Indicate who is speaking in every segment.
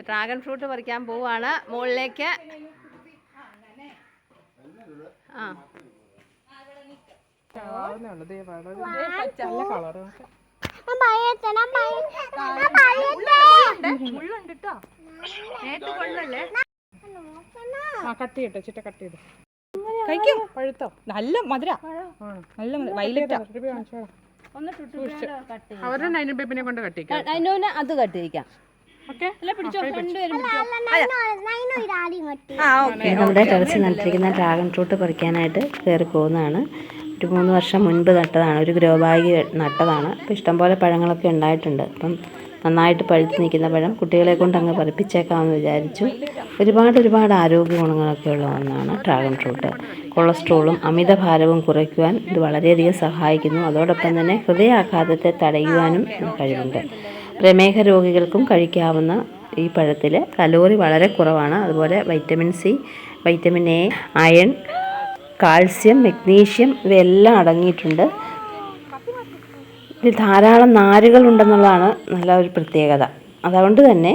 Speaker 1: Dragon fruit പറിക്കാൻ പോവാണ്. മുകളിലേക്ക് ആ.
Speaker 2: കട്ട് ചെയ്യട്ടെ ചിറ്റ കട്ട് ചെയ്ത്. കഴിക്കോ. പഴുത്തോ? നല്ല മധുര. നല്ല വൈലറ്റാ.
Speaker 1: ഒന്ന്
Speaker 2: അവരുടെ ബേബിനെ കൊണ്ട് കട്ടിക്കാം
Speaker 1: അതിനോനെ അത് കട്ടിരിക്കാം
Speaker 3: നമ്മുടെ ടെറസിൽ നട്ടിരിക്കുന്ന ഡ്രാഗൺ ഫ്രൂട്ട് പറിക്കാനായിട്ട് കയറി പോകുന്നതാണ്. ഒരു മൂന്ന് വർഷം മുൻപ് നട്ടതാണ് ഒരു ഗ്രോ ബാഗ് നട്ടതാണ് അപ്പോൾ ഇഷ്ടംപോലെ പഴങ്ങളൊക്കെ ഉണ്ടായിട്ടുണ്ട്. അപ്പം നന്നായിട്ട് പഴുത്ത് നിൽക്കുന്ന പഴം കുട്ടികളെ കൊണ്ട് അങ്ങ് പറിപ്പിച്ചേക്കാമെന്ന് വിചാരിച്ചു. ഒരുപാട് ഒരുപാട് ആരോഗ്യ ഗുണങ്ങളൊക്കെ ഉള്ള ഒന്നാണ് ഡ്രാഗൺ ഫ്രൂട്ട്. കൊളസ്ട്രോളും അമിതഭാരവും കുറയ്ക്കുവാൻ ഇത് വളരെയധികം സഹായിക്കുന്നു. അതോടൊപ്പം തന്നെ ഹൃദയാഘാതത്തെ തടയുവാനും കഴിവുണ്ട്. പ്രമേഹ രോഗികൾക്കും കഴിക്കാവുന്ന ഈ പഴത്തിൽ കലോറി വളരെ കുറവാണ്. അതുപോലെ vitamin C vitamin A iron calcium magnesium ഇവയെല്ലാം അടങ്ങിയിട്ടുണ്ട്. ഇതിൽ ധാരാളം നാരുകൾ ഉണ്ടെന്നുള്ളതാണ് നല്ല ഒരു പ്രത്യേകത. അതുകൊണ്ട് തന്നെ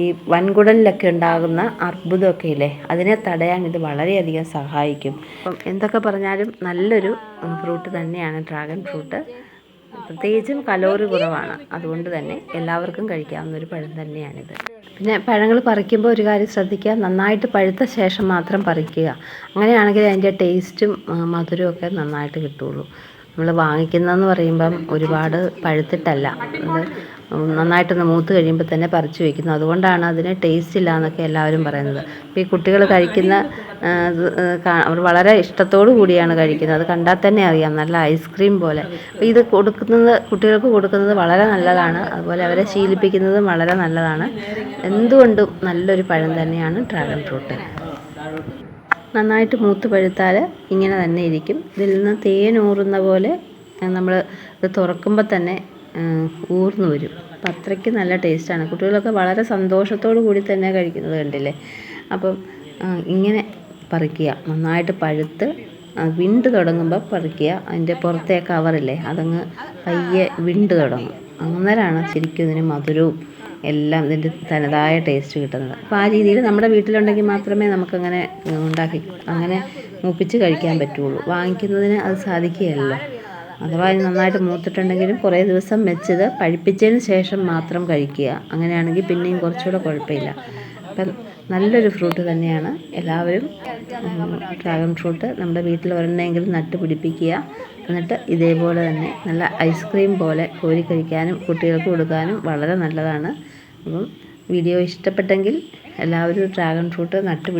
Speaker 3: ഈ വൻകുടലിലൊക്കെ ഉണ്ടാകുന്ന അർബുദമൊക്കെ ഇല്ലേ അതിനെ തടയാൻ ഇത് വളരെയധികം സഹായിക്കും. അപ്പം എന്തൊക്കെ പറഞ്ഞാലും നല്ലൊരു ഫ്രൂട്ട് തന്നെയാണ് ഡ്രാഗൺ ഫ്രൂട്ട് പ്രത്യേകിച്ചും കലോറി കുറവാണ്. അതുകൊണ്ട് തന്നെ എല്ലാവർക്കും കഴിക്കാവുന്ന ഒരു പഴം തന്നെയാണിത്. പിന്നെ പഴങ്ങൾ പറിക്കുമ്പോൾ ഒരു കാര്യം ശ്രദ്ധിക്കുക. നന്നായിട്ട് പഴുത്ത ശേഷം മാത്രം പറിക്കുക. അങ്ങനെയാണെങ്കിൽ അതിന്റെ ടേസ്റ്റും മധുരമൊക്കെ നന്നായിട്ട് കിട്ടുള്ളൂ നമ്മൾ വാങ്ങിക്കുന്നതെന്ന് പറയുമ്പം ഒരുപാട് പഴുത്തിട്ടല്ല. അത് നന്നായിട്ടൊന്ന് മൂത്ത് കഴിയുമ്പോൾ തന്നെ പറിച്ച് വയ്ക്കുന്നു അതുകൊണ്ടാണ് അതിന് ടേസ്റ്റ് ഇല്ല എന്നൊക്കെ എല്ലാവരും പറയുന്നത്. ഈ കുട്ടികൾ കഴിക്കുന്ന അവർ വളരെ ഇഷ്ടത്തോടു കൂടിയാണ് കഴിക്കുന്നത്. അത് കണ്ടാൽ തന്നെ അറിയാം. നല്ല ഐസ്ക്രീം പോലെ. അപ്പോൾ ഇത് കൊടുക്കുന്നത് കുട്ടികൾക്ക് കൊടുക്കുന്നത് വളരെ നല്ലതാണ്. അതുപോലെ അവരെ ശീലിപ്പിക്കുന്നതും വളരെ നല്ലതാണ്. എന്തുകൊണ്ടും നല്ലൊരു പഴം തന്നെയാണ് ഡ്രാഗൺ ഫ്രൂട്ട് നന്നായിട്ട് മൂത്ത് പഴുത്താൽ ഇങ്ങനെ തന്നെ ഇരിക്കും. ഇതിൽ നിന്ന് തേനൂറുന്ന പോലെ നമ്മൾ ഇത് തുറക്കുമ്പോൾ തന്നെ ഊർന്നു വരും. അപ്പം അത്രയ്ക്ക് നല്ല ടേസ്റ്റാണ്. കുട്ടികളൊക്കെ വളരെ സന്തോഷത്തോടു കൂടി തന്നെ കഴിക്കുന്നത് കണ്ടില്ലേ? അപ്പം ഇങ്ങനെ പറിക്കുക. നന്നായിട്ട് പഴുത്ത് വിണ്ട് തുടങ്ങുമ്പോൾ പറിക്കുക. അതിന്റെ പുറത്തെ കവറില്ലേ അതങ്ങ് പയ്യെ വിണ്ട് തുടങ്ങും. അന്നേരമാണ് ശരിക്കും ഇതിന് മധുരവും എല്ലാം ഇതിന്റെ തനതായ ടേസ്റ്റ് കിട്ടുന്നത്. അപ്പോൾ ആ രീതിയിൽ നമ്മുടെ വീട്ടിലുണ്ടെങ്കിൽ മാത്രമേ നമുക്കങ്ങനെ ഉണ്ടാക്കി അങ്ങനെ മൂപ്പിച്ച് കഴിക്കാൻ പറ്റുള്ളൂ. വാങ്ങിക്കുന്നതിന് അത് സാധിക്കുകയല്ലോ അഥവാ ഇത് നന്നായിട്ട് മൂത്തിട്ടുണ്ടെങ്കിലും കുറേ ദിവസം വെച്ചത് പഴിപ്പിച്ചതിന് ശേഷം മാത്രം കഴിക്കുക. അങ്ങനെയാണെങ്കിൽ പിന്നെയും കുറച്ചുകൂടെ കുഴപ്പമില്ല. അപ്പം നല്ലൊരു ഫ്രൂട്ട് തന്നെയാണ്. എല്ലാവരും ഡ്രാഗൺ ഫ്രൂട്ട് നമ്മുടെ വീട്ടിൽ ഒരെണ്ണമെങ്കിലും നട്ട് പിടിപ്പിക്കുക. എന്നിട്ട് ഇതേപോലെ തന്നെ നല്ല ഐസ്ക്രീം പോലെ കോരി കഴിക്കാനും കുട്ടികൾക്ക് കൊടുക്കാനും വളരെ നല്ലതാണ്. അപ്പം വീഡിയോ ഇഷ്ടപ്പെട്ടെങ്കിൽ എല്ലാവരും ഡ്രാഗൺ ഫ്രൂട്ട് നട്ട്